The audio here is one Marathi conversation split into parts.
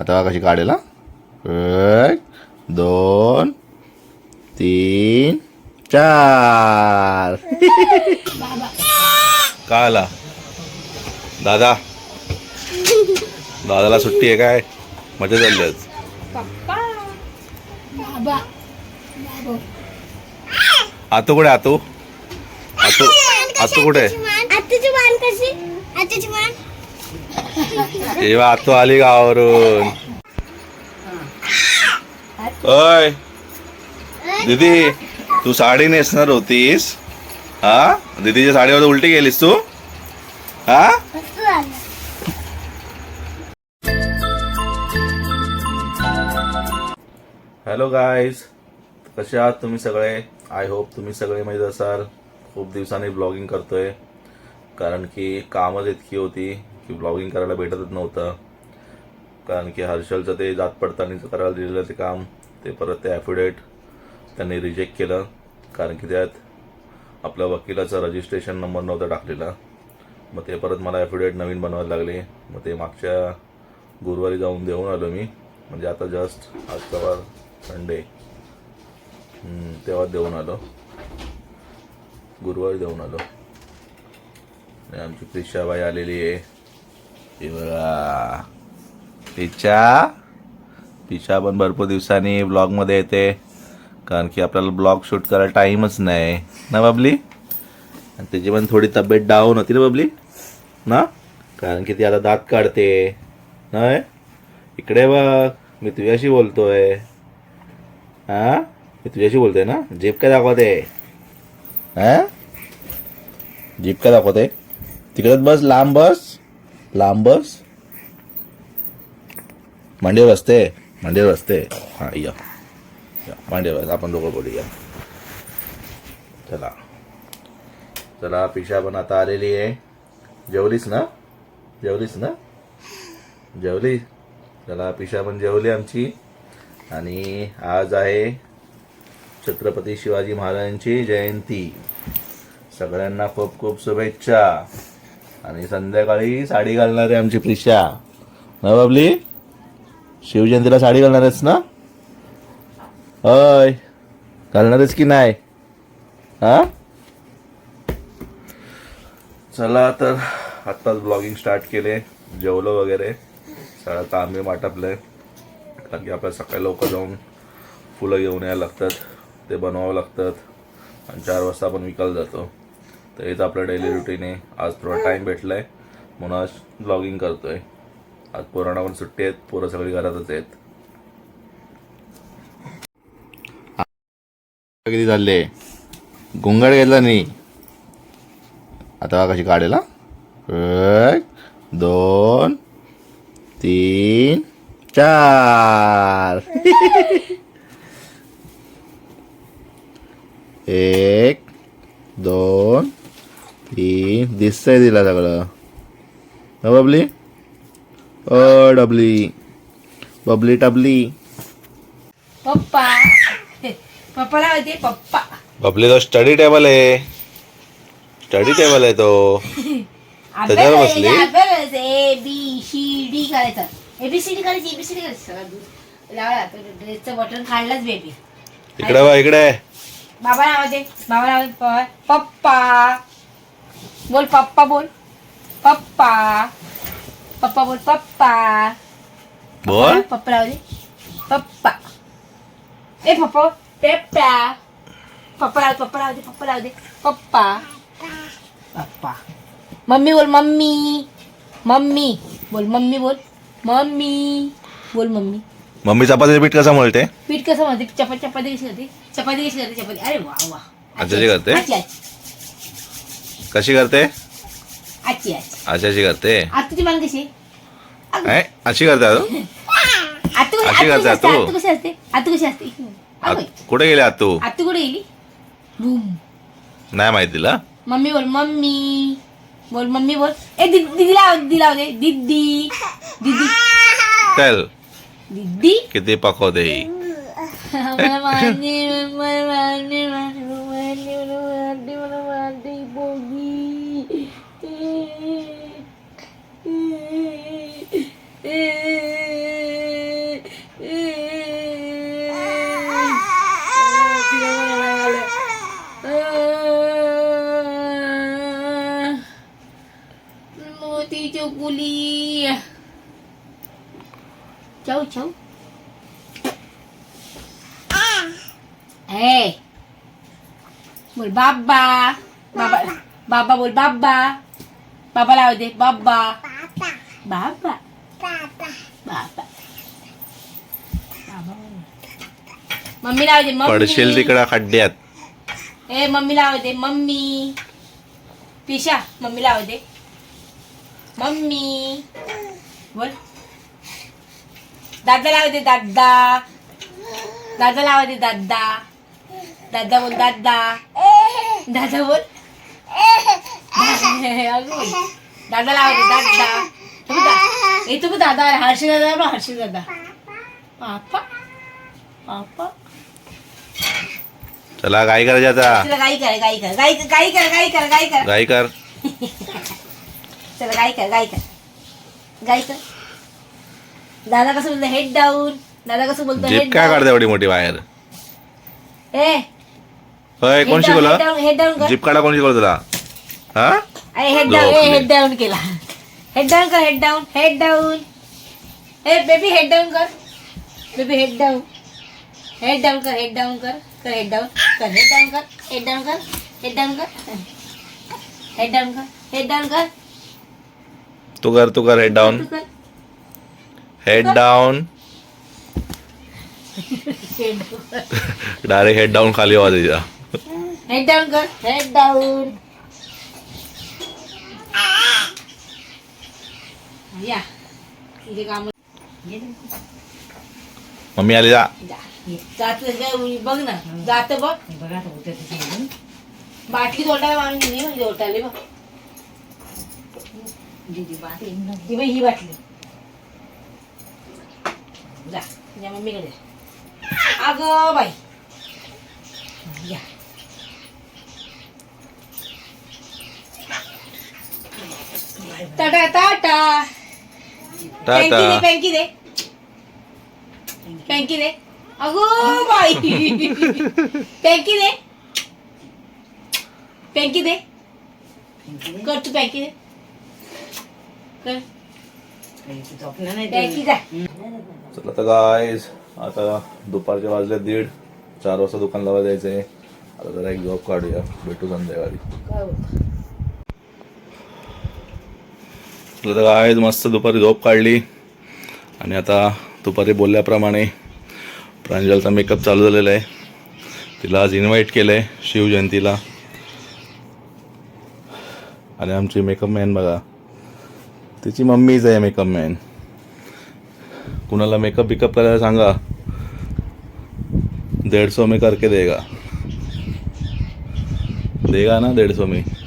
आता कशी काढेल हा. एक दोन तीन चार. का आला दादा. दादाला सुट्टी आहे काय? मजा चालली आज. बाबा आतू कुठे आतू? आतू आतू कुठे आताची मान कशी? आताची मान? जेव्हा आतू आली गावावरून ओय दीदी तू साडी नेसणार होतीस हा दीदीच्या साडीवर उलटी गेलीस तू हा हॅलो गाईज कसे आहात तुम्ही सगळे? आय होप तुम्ही सगळे माहीत असाल. खूप दिवसांनी ब्लॉगिंग करतोय. कारण की कामच इतकी होती. की ब्लॉगिंग करायला भेटतच नव्हतं. कारण की हर्षलचं ते जात पडताळणीचं करायला दिलेलं ते काम ते परत ते ॲफिडेट त्यांनी रिजेक्ट केलं. कारण की त्यात आपल्या वकिलाचा रजिस्ट्रेशन नंबर नव्हता टाकलेला. मग ते परत मला ॲफिडेट नवीन बनवायला लागले. मग ते मागच्या गुरुवारी जाऊन देऊन आलो मी. म्हणजे आता जस्ट आज तेव्हा संडे तेव्हा देऊन आलो. गुरुवारी देऊन आलो. आमची प्रिशाबाई आलेली आहे. हे बघा. तिच्या पण भरपूर दिवसांनी ब्लॉगमध्ये येते. कारण की आपल्याला ब्लॉग शूट करायला टाईमच नाही. ना बाबली? आणि त्याची पण थोडी तब्येत डाऊन होती ना बबली? ना? कारण की ती आता दात काढते. नाही इकडे बघ. मी तुझ्याशी बोलतोय. हा? मी तुझ्याशी बोलतोय ना? जीप काय दाखवते? हा? जीप काय दाखवते? तिकडेच बस लांब बस. लांब बस मांडे असते मांडे असते हा या. मांडे बस. आपण दोघं बोलूया. चला. चला पिशा पण आता आलेली आहे. जेवलीस ना? जेवलीस ना? जेवली. चला पिशा पण जेवली आमची. आणि आज आहे छत्रपती शिवाजी महाराजांची जयंती. सगळ्यांना खूप खूप शुभेच्छा. आणि संध्याकाळी साडी घालणार आहे आमची प्रिशा ना बाबली? शिवजयंतीला साडी घालणार आहेस ना? होय. घालणार आहेस की नाही? हा? चला तर आत्ताच ब्लॉगिंग स्टार्ट केले. जेवलो वगैरे. सगळं तांबे माटपलंय कारण की आपल्याला सकाळी लवकर जाऊन फुलं घेऊन यायला लागतात. ते बनवावं लागतात. आणि चार वाजता आपण विकायला जातो. तर हेच आपलं डेली रुटीन आहे. आज थोडा टाईम भेटलाय. म्हणून आज ब्लॉगिंग करतोय. आज पोरांना पण सुट्टी आहेत. पोरं सगळी घरातच आहेत. किती झाले गुंगाड घेतला नाही आता कशी काढेल? एक दोन तीन चार. एक दोन तीन दिसतंय तिला सगळं. ना बबली? ओ डबली. बबली टबली. पप्पा. पप्पाला माहिती पप्पा. बबली तो स्टडी टेबल आहे. स्टडी टेबल आहे तो. त्याच्यावर बसली? ए बी सी डी करायचं. एबीसीडी करायची एबीसीडी करायची. लावला ड्रेसचं बटन काढलाच बेबी इकडे बा इकडे. बाबा नावाचे बाबा नावाचे पप्पा. बोल पप्पा बोल. पप्पा. पप्पा बोल पप्पा. बोल. पप्पा लावले. पप्पा. ए पप्पा पेप्पा. पप्पा लाव पप्पा लावते पप्पा लावते पप्पा. पप्पा. मम्मी बोल मम्मी. मम्मी. बोल मम्मी बोल. मम्मी. बोल मम्मी. मम्मी चपातीचं पीठ कसं म्हणते पीठ कसं म्हणते चपाती चपाती कशी करते? चपाती कशी करते? चपाती. अरे वा वा. आजी करते? कशी करते? आजी आजी. आशाची करते. मान कशी अशी. करते आतू आतू करते, कशी असते आतू. आतू कशी असते? आतू कशी असते? आत- कुठे गेले तू आतू कुठे गेली? बूम नाही माहिती तिला. मम्मी बोल मम्मी. बोल मम्मी बोल. ए दि- दीदी लाव दीदी लाव दे. दीदी. दीदी. चल दीदी. किती पकवते ही. मला मला mana mandi mana mandi bogi. Moti cho puli. Chau chau. Ah. À. Hey. बोल बाबा बाबा बाबा बोल बाबा बाबा लाव दे बाबा. बाबा. बाबा मम्मी लाव दे मम्मी. पडशील तिकडं खड्ड्यात. ए मम्मी लाव दे मम्मी. पिशा मम्मी लाव दे. मम्मी. बोल. दादा लाव दे दादा. दादा लाव दे दादा. दादा बोल दादा. दादा बोल अगं बोल. दादा लाव दे दादा तुम्ही दा- ए तुम्ही दादा हर्षी दादा हर्षी दादा. पापा पापा. चला काय करायचं आता चला गाई कर गाई कर गाई कर गाई कर गाई कर गाई कर. काय कर. चला गाई कर गाई कर. गाई कर. दादा कसं बोलतो हेड डाऊन दादा कसं बोलतो जीप हेड काय काढते एवढी मोठी बाहेर? ए होय कोण शिकवलं जीप काढा कोण शिकवलं तुला? हा? हेड डाऊन झोपली. हेड डाऊन केला. हेड डाऊन कर हेड डाऊन हेड डाऊन ए बेबी हेड डाऊन कर. Baby head down head down कर हेड डाऊन कर कर हेड डाऊन कर हेड डाऊन कर हेड डाऊन कर हेड डाऊन कर. हेड डाऊन कर हेड डाऊन कर. तू कर तू कर head down head down direct head down खाली आवाज तिचा. हेड डाऊन कर हेड डाऊन या तुझे काम मम्मी आली जा जात बघ ना जात बघ बाटली तोटायला माणूस नाही म्हणजे तोटायला बघ ही बघ ही बाटली जा मम्मीकडे अगं बाई या टाटा टाटा. पँकी दे टाटा पँकी दे. पँकी दे. अगो बाई. पँकी दे. पँकी दे. कर तू पँकी दे. कर पँकी जा. चला तर गायज आता दुपारच्या वाजले दीड चार वाजता दुकान लावा जायचंय. आता जरा एक जॉब काढूया. भेटू संध्याकाळी. चला तर काय मस्त दुपारी झोप काढली. आणि आता दुपारी बोलल्याप्रमाणे प्रांजलचा मेकअप चालू झालेला आहे. तिला आज इन्व्हाइट केलं आहे शिवजयंतीला. आणि आमची मेकअप मॅन बघा. तिची मम्मीच आहे मेकअप मॅन कुणाला मेकअप बिकअप करायला सांगा? डेढ़ सौ में करके देगा. देगा ना डेढ़ सौ में?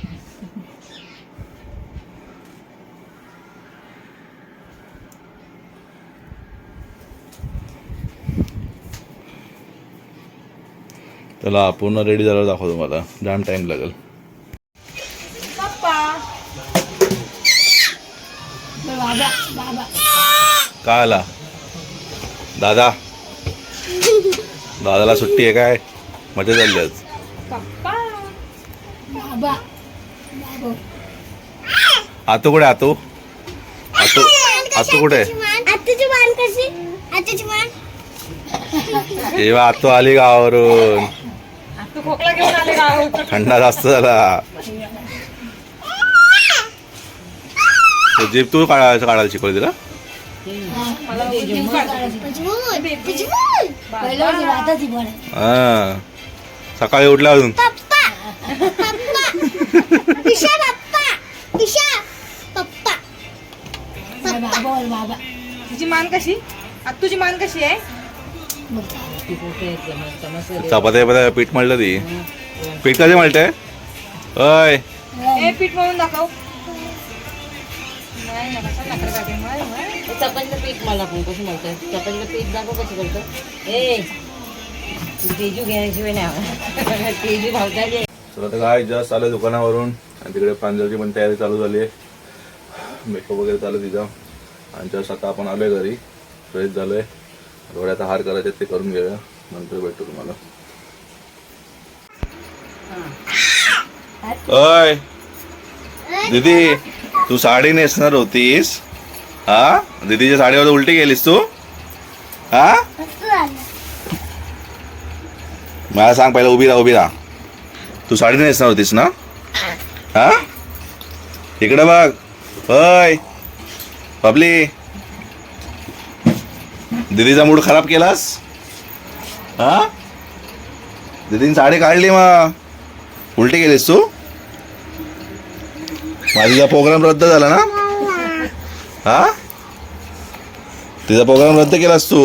चला पूर्ण रेडी झाल्यावर दाखवतो मला जाम टाइम लागेल. पप्पा. बाबा बाबा काय आला? दादा. दादाला सुट्टी आहे काय? मजा चालली आज. पप्पा. बाबा आतू कुठे आतू? आतू आतू कुठे आताची मान कशी? आताची मान. जेव्हा आतू आली गावावरून. तू खोकला घेऊन आले का? थंडा जास्त झाला. जीप तू काढायला काढायला शिकवली तिला? हा. सकाळी उठल्या अजून. तुझी मान कशी? आता तुझी मान कशी आहे? चपात्या पत्या पीठ मळलं ती. पीठ कधी मळते? अय ए पीठ म्हणून दाखव. चपातीचं पीठ मला पण कसं म्हणतात चपातीचं पीठ दाखव कसं करतं ए तेजू घ्यायशिवाय नाही तेजू भावताली चला तर काय जस्ट आलं दुकानावरून आणि तिकडे प्रांजलची पण तयारी चालू झाली आहे. मेकअप वगैरे चालू आहे तिचा आणि जस्ट आता आपण आलोय घरी. फ्रेश झालोय. डोळ्यात हार करायचे ते करून घेऊया. नंतर भेटतो तुम्हाला. अय दीदी तू साडी नेसणार होतीस? हा? दीदीच्या साडीवर उलटी गेलीस तू? हा? मला सांग पहिला उभी राहा उभी राहा. तू साडी नेसणार होतीस ना? हा? इकडे बघ. अय पबली दीदीचा मूड खराब केलास? हा? दीदीने साडी काढली मग उलटी केलीस तू? माझा प्रोग्राम रद्द झाला ना? हा? तिचा प्रोग्राम रद्द केलास तू?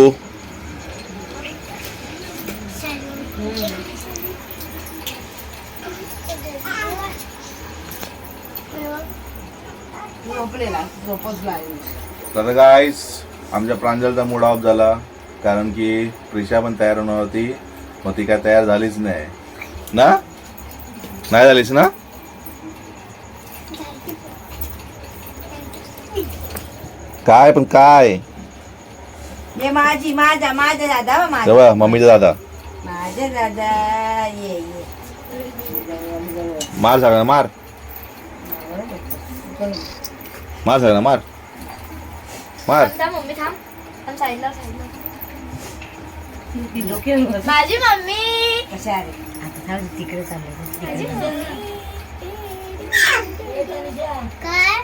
तर गाईस आमच्या प्रांजलचा मूड ऑफ झाला कारण की प्रिशा पण तयार होणार होती मग ती काय तयार झालीच नाही. ना? नाही झालीस ना? काय पण काय? ये माझी माझा माझा दादा व माझा. तेव्हा मम्मीचा दादा. माझा दादा ये ये. मार सगळ्यांना मार. मार सगळ्यांना मार. मार. मम्मी थांब. थांब साईडला साईडला. डोके माझी मम्मी. कशा रे आता जाऊ दे, तिकडे चालले काय?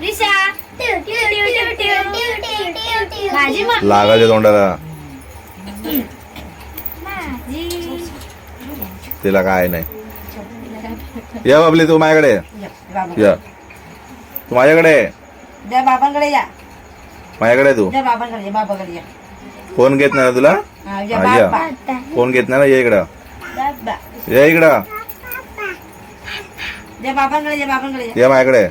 रिशा. माझी मम्मी. लागायच्या तोंडाला. माझी. तिला काय नाही. या बाबली तू माझ्याकडे. ये. तू माझ्याकडे. ये. द्या बाबांकडे या. माझ्याकडे तू? द्या बाबांकडे या बाबाकडे या. फोन घेत नाही ना तुला? हा, या हा, या. बाबा फोन घेत नाही ना ये इकडं. बाबा. ये इकडं. द्या बाबांकडे या बाबांकडे या. ये माझ्याकडे.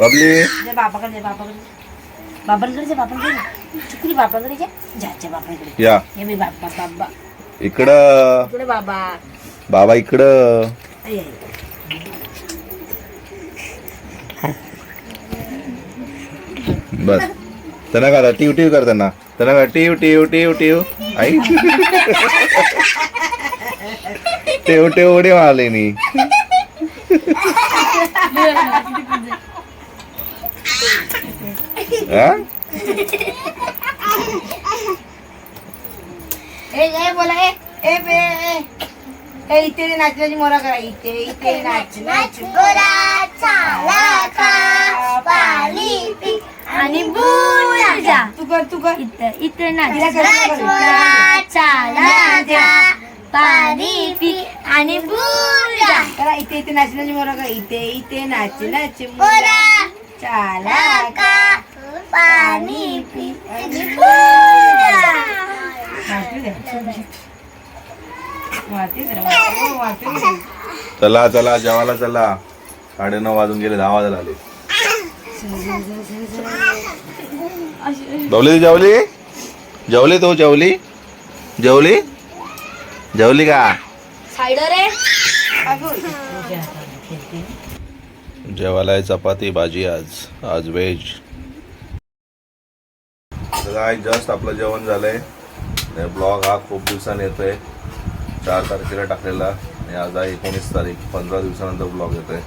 बबली. द्या बाबाकडे या बाबाकडे. बाबांकडे जा बाबांकडे जा. चुकली बाबाकडे जा. जाच्या बाबांकडे. या. ये मी बाबा बाबा. इकडं. इकडे बाबा. बाबा इकडं. बस. त्यांना करा टीव टीव कर त्यांना. त्यांना करा टीव टीव टीव टीव. आई. टेव टेव उडी मारली मी. बोला इथे नाचण्याची मोरा करा इथे इथे नाच नाच गोरा आणि बुळा तू कर तू कर. इथं इथं. गोरा चाला का पाणी पी आणि बुळा करा इथे इथे नाचण्याची मोरा करा इथे इथे नाच नाच गोरा चाला का पाणी पी आणि बुळा वाटू दे. वाटू दे वाटू वाटू दे. चला चला जेवायला चला. साडे नऊ वाजून गेले दहा वाजायला आले. जेवली जेवली? जेवली तू जेवली? जेवली? जेवली का? जेवायला आहे चपाती भाजी आज आज व्हेज. आज जस्ट आपलं जेवण झालंय. ब्लॉग हा खूप दिवसांनी येतोय. चार तारखेला टाकलेला. आणि आज आहे एकोणीस तारीख पंधरा दिवसानंतर ब्लॉग येतोय.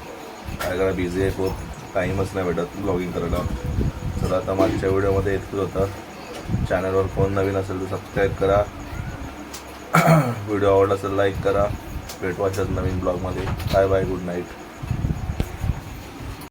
काय करा बिझी आहे खूप टाईमच नाही भेटत ब्लॉगिंग करायला. तर आता मागच्या व्हिडिओमध्ये इतकंच होतं. चॅनलवर कोण नवीन असेल तर सबस्क्राईब करा. व्हिडिओ आवडला असेल लाईक करा. भेटू अशाच नवीन ब्लॉगमध्ये बाय बाय गुड नाईट